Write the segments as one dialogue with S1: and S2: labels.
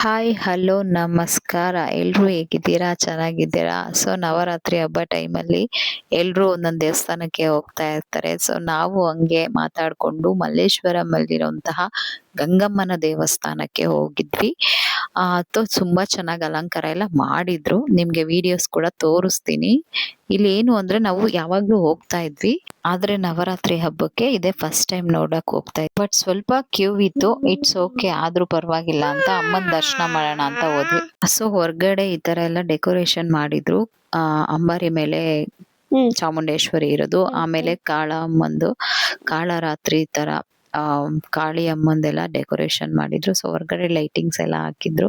S1: Hi hello ನಮಸ್ಕಾರ. ಎಲ್ರು ಹೇಗಿದ್ದೀರಾ? ಚೆನ್ನಾಗಿದ್ದೀರಾ? ಸೊ ನವರಾತ್ರಿ ಹಬ್ಬ ಟೈಮಲ್ಲಿ ಎಲ್ರು ಒಂದೊಂದು ದೇವಸ್ಥಾನಕ್ಕೆ ಹೋಗ್ತಾ ಇರ್ತಾರೆ. ಸೊ ನಾವು ಹಂಗೆ ಮಾತಾಡ್ಕೊಂಡು ಮಲ್ಲೇಶ್ವರಂ ಅಲ್ಲಿರುವಂತಹ ಗಂಗಮ್ಮನ ದೇವಸ್ಥಾನಕ್ಕೆ ಹೋಗಿದ್ವಿ. ಆ ಅದು ತುಂಬಾ ಚೆನ್ನಾಗಿ ಅಲಂಕಾರ ಎಲ್ಲ ಮಾಡಿದ್ರು. ನಿಮ್ಗೆ ವಿಡಿಯೋಸ್ ಕೂಡ ತೋರಿಸ್ತೀನಿ. ಇಲ್ಲಿ ಏನು ಅಂದ್ರೆ ನಾವು ಯಾವಾಗಲೂ ಹೋಗ್ತಾ ಇದ್ವಿ. ಆದ್ರೆ ನವರಾತ್ರಿ ಹಬ್ಬಕ್ಕೆ ಇದೇ ಫಸ್ಟ್ ಟೈಮ್ ನೋಡಕ್ ಹೋಗ್ತಾ ಇದ್ವಿ. ಬಟ್ ಸ್ವಲ್ಪ ಕ್ಯೂ ಇತ್ತು. ಇಟ್ಸ್ ಓಕೆ ಆದ್ರೂ ಪರವಾಗಿಲ್ಲ ಅಂತ ಅಮ್ಮನ ದರ್ಶನ ಮಾಡೋಣ ಅಂತ ಹೋದ್ವಿ. ಸೊ ಹೊರಗಡೆ ಈ ತರ ಎಲ್ಲ ಡೆಕೋರೇಷನ್ ಮಾಡಿದ್ರು. ಆ ಅಂಬಾರಿ ಮೇಲೆ ಚಾಮುಂಡೇಶ್ವರಿ ಇರೋದು. ಆಮೇಲೆ ಕಾಳ ಅಮ್ಮಂದು ಕಾಳರಾತ್ರಿ ತರ ಕಾಳಿ ಅಮ್ಮಂದೆಲ್ಲ ಡೆಕೋರೇಷನ್ ಮಾಡಿದ್ರು. ಸೊ ಹೊರಗಡೆ ಲೈಟಿಂಗ್ಸ್ ಎಲ್ಲ ಹಾಕಿದ್ರು.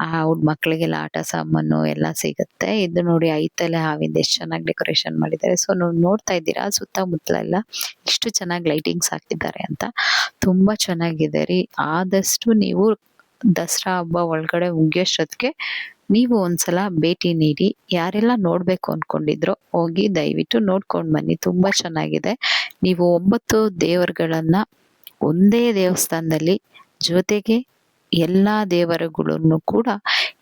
S1: ಆ ಮಕ್ಕಳಿಗೆಲ್ಲ ಆಟ ಸಾಮಾನು ಎಲ್ಲ ಸಿಗುತ್ತೆ. ಇದು ನೋಡಿ ಐತಲೆ ಹಾವಿಂದ ಎಷ್ಟು ಚೆನ್ನಾಗಿ ಡೆಕೋರೇಷನ್ ಮಾಡಿದ್ದಾರೆ. ಸೊ ನೀವು ನೋಡ್ತಾ ಇದ್ದೀರಾ? ಸುತ್ತಮುತ್ತಲೆಲ್ಲ ಇಷ್ಟು ಚೆನ್ನಾಗಿ ಲೈಟಿಂಗ್ಸ್ ಹಾಕಿದ್ದಾರೆ ಅಂತ. ತುಂಬಾ ಚೆನ್ನಾಗಿದೆ ರೀ. ಆದಷ್ಟು ನೀವು ದಸರಾ ಹಬ್ಬ ಒಳಗಡೆ ಮುಗಿಯೋಷ್ಟೊತ್ತಿಗೆ ನೀವು ಒಂದ್ಸಲ ಭೇಟಿ ನೀಡಿ. ಯಾರೆಲ್ಲ ನೋಡ್ಬೇಕು ಅನ್ಕೊಂಡಿದ್ರೋ ಹೋಗಿ ದಯವಿಟ್ಟು ನೋಡ್ಕೊಂಡು ಬನ್ನಿ. ತುಂಬಾ ಚೆನ್ನಾಗಿದೆ. ನೀವು ಒಂಬತ್ತು ದೇವರುಗಳನ್ನ ಒಂದೇ ದೇವಸ್ಥಾನದಲ್ಲಿ ಜೊತೆಗೆ ಎಲ್ಲ ದೇವರುಗಳನ್ನು ಕೂಡ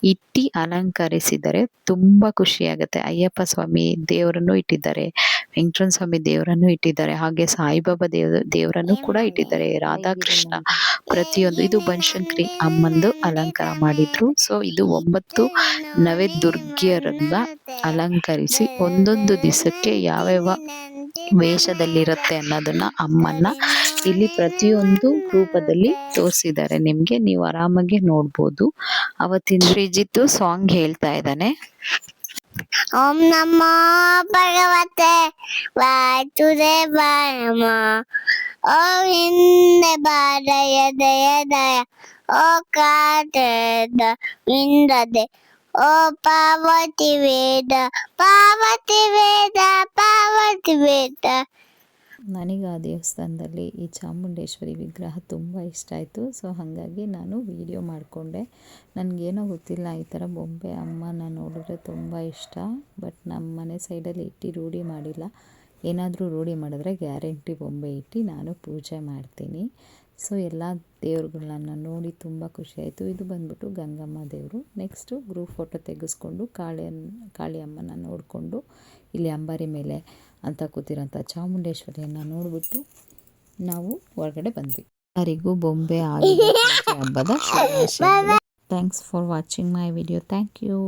S1: ಇಟ್ಟಿ ಅಲಂಕರಿಸಿದರೆ ತುಂಬ ಖುಷಿಯಾಗುತ್ತೆ. ಅಯ್ಯಪ್ಪ ಸ್ವಾಮಿ ದೇವರನ್ನು ಇಟ್ಟಿದ್ದಾರೆ ವೆಂಕಟರಮಣ ಸ್ವಾಮಿ ದೇವರನ್ನು ಇಟ್ಟಿದ್ದಾರೆ ಹಾಗೆ ಸಾಯಿಬಾಬಾ ದೇವ ದೇವರನ್ನು ಕೂಡ ಇಟ್ಟಿದ್ದಾರೆ. ರಾಧಾಕೃಷ್ಣ ಪ್ರತಿಯೊಂದು ಇದು ಬನಶಂಕರಿ ಅಮ್ಮಂದು ಅಲಂಕಾರ ಮಾಡಿದ್ರು. ಸೊ ಇದು ಒಂಬತ್ತು ನವೆ ದುರ್ಗಿಯರನ್ನ ಅಲಂಕರಿಸಿ ಒಂದೊಂದು ದಿವಸಕ್ಕೆ ಯಾವ್ಯಾವ ವೇಷದಲ್ಲಿರುತ್ತೆ ಅನ್ನೋದನ್ನ ಅಮ್ಮನ್ನ ಇಲ್ಲಿ ಪ್ರತಿಯೊಂದು ರೂಪದಲ್ಲಿ ತೋರಿಸಿದ್ದಾರೆ. ನಿಮ್ಗೆ ನೀವು ಆರಾಮಾಗಿ ನೋಡ್ಬೋದು. ಅವತ್ತಿನ ಶ್ರೀಜಿತ್ತು ಸಾಂಗ್ ಹೇಳ್ತಾ ಇದ್ದಾನೆ.
S2: ಓಂ ನಮ ಭಗವತೆ ವಾಸುದೇವಾಯ ಓ ಹಿಂದೆ ಬಾರಯ ದಯ ದಯ. ಓ ಇಂದದೆ ಓ ಪಾವತಿ ವೇದ ಪಾವತಿ ವೇದ ಪಾವತಿ ವೇದ.
S1: ನನಗೆ ಆ ದೇವಸ್ಥಾನದಲ್ಲಿ ಈ ಚಾಮುಂಡೇಶ್ವರಿ ವಿಗ್ರಹ ತುಂಬ ಇಷ್ಟ ಆಯಿತು. ಸೊ, ಹಾಗಾಗಿ ನಾನು ವಿಡಿಯೋ ಮಾಡಿಕೊಂಡೆ. ನನಗೇನೋ ಗೊತ್ತಿಲ್ಲ, ಈ ಥರ ಬೊಂಬೆ ಅಮ್ಮನ ನೋಡಿದ್ರೆ ತುಂಬ ಇಷ್ಟ. ಬಟ್ ನಮ್ಮ ಮನೆ ಸೈಡಲ್ಲಿ ಇಟ್ಟು ರೂಢಿ ಮಾಡಿಲ್ಲ. ಏನಾದರೂ ರೂಢಿ ಮಾಡಿದ್ರೆ ಗ್ಯಾರಂಟಿ ಬೊಂಬೆ ಇಟ್ಟು ನಾನು ಪೂಜೆ ಮಾಡ್ತೀನಿ. ಸೊ ಎಲ್ಲ ದೇವ್ರುಗಳನ್ನ ನೋಡಿ ತುಂಬ ಖುಷಿಯಾಯಿತು ಇದು ಬಂದ್ಬಿಟ್ಟು ಗಂಗಮ್ಮ ದೇವರು. ನೆಕ್ಸ್ಟು ಗ್ರೂಪ್ ಫೋಟೋ ತೆಗೆಸ್ಕೊಂಡು ಕಾಳಿಯನ್ನ ಕಾಳಿ ಅಮ್ಮನ ನೋಡಿಕೊಂಡು ಇಲ್ಲಿ ಅಂಬಾರಿ ಮೇಲೆ ಅಂತ ಕೂತಿರೋಂಥ ಚಾಮುಂಡೇಶ್ವರಿಯನ್ನು ನೋಡಿಬಿಟ್ಟು ನಾವು ಹೊರಗಡೆ ಬಂದ್ವಿ. ಯಾರಿಗೂ ಬೊಂಬೆ ಆಗಿ ಹಬ್ಬದ thanks for watching my video thank you